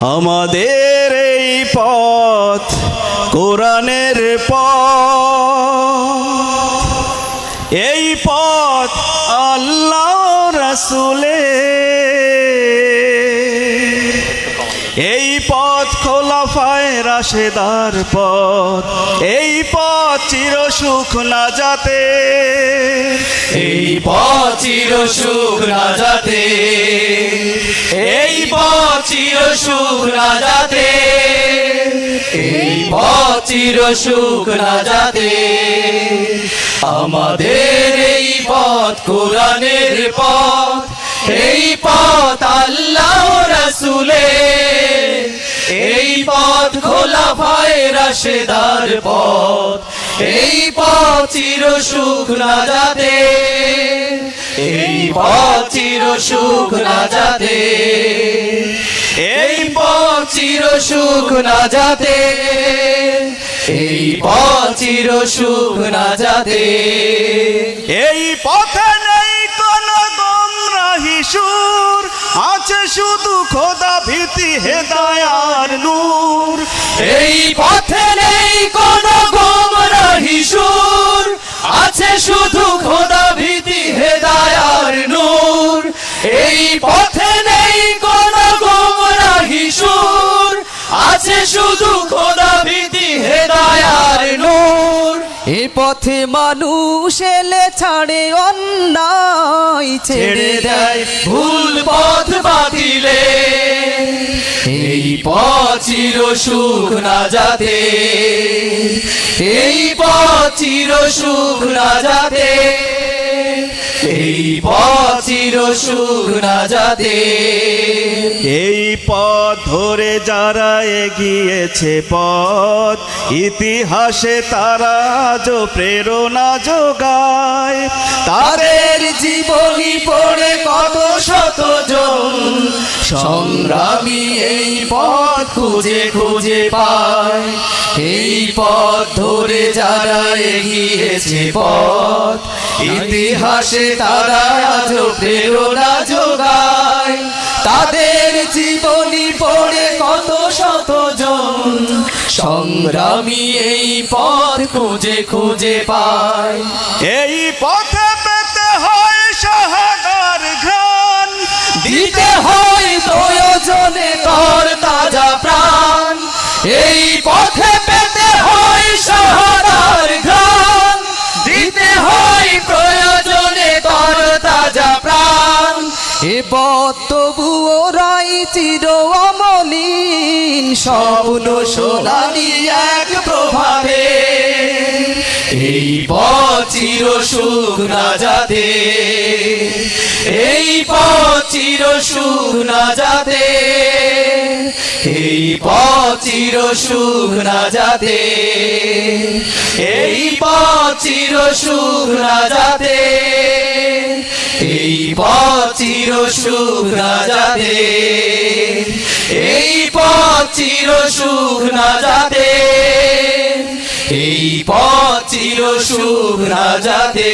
আমাদের এই পথ কোরআনের পথ। এই পথ আল্লাহ রসুলে এই পথ খোলাফায় রাশেদার পথ। এই পথ চির সুখ না যাতে এই পচির সুখ না যাতে এই পচির সুখ না যাতে, এই পচির সুখ না যাতে। আমাদের এই পথ কোরআনের পথ, এই পথ আল্লাহ রসুলে এই পথ খোলা ভাই রাশেদার পথ। এই পথ চির সুখ না যাতে, এই পথ চির সুখ না যাতে। এই পথ চির সুখ না যাতে এই পথ চির সুখ না যাতে। এই পথে নেই কোন গমরাহি সুর আছে শুধু খোদা ভীতি হেদায়ার নূর। এই পথে নেই কোন গোমরাহি সুর আছে শুধু খোদা এ পথে মানুষ এলে ছাড়ে অন্যায় ছেড়ে দেয় ভুল পথ বাতিলে। এই পথ চির সুখ না যাতে। এই পথ চির সুখ না যাতে। এই পথ চির সুখ না যাতে এই পথ ধরে যারা এগিয়েছে পথ ইতিহাসে তারা আজ প্রেরণা যোগায়। তাদের জীবনী পড়ে কত শত জন সংগ্রামী এই পথ খুঁজে খুঁজে পায়। এই পথ ধরে যারা এগিয়েছে পথ ইতিহাসে তারা আজ প্রেরণা যোগায়। তাদের জীবনী পড়ে কত শত জন সংগ্রামী এই পথ খুঁজে খুঁজে পায়। এই পথে পেতে হয় সহাগার ঘ্রাণ। দিতে হয় প্রয়োজনে তর তাজা প্রাণ। এই পথে প্রাণ এ তবুও রাই চির অমলিন, স্বপ্ন সোনালি এক প্রভাবে এই পচির সুখ না যাতে। এই পচির সুখ না যাতে। এই পচির সুখ না যাতে। সুখ না যাতে, এই পচির না যাতে, এই পচির না যাতে, এই পচির না যাতে।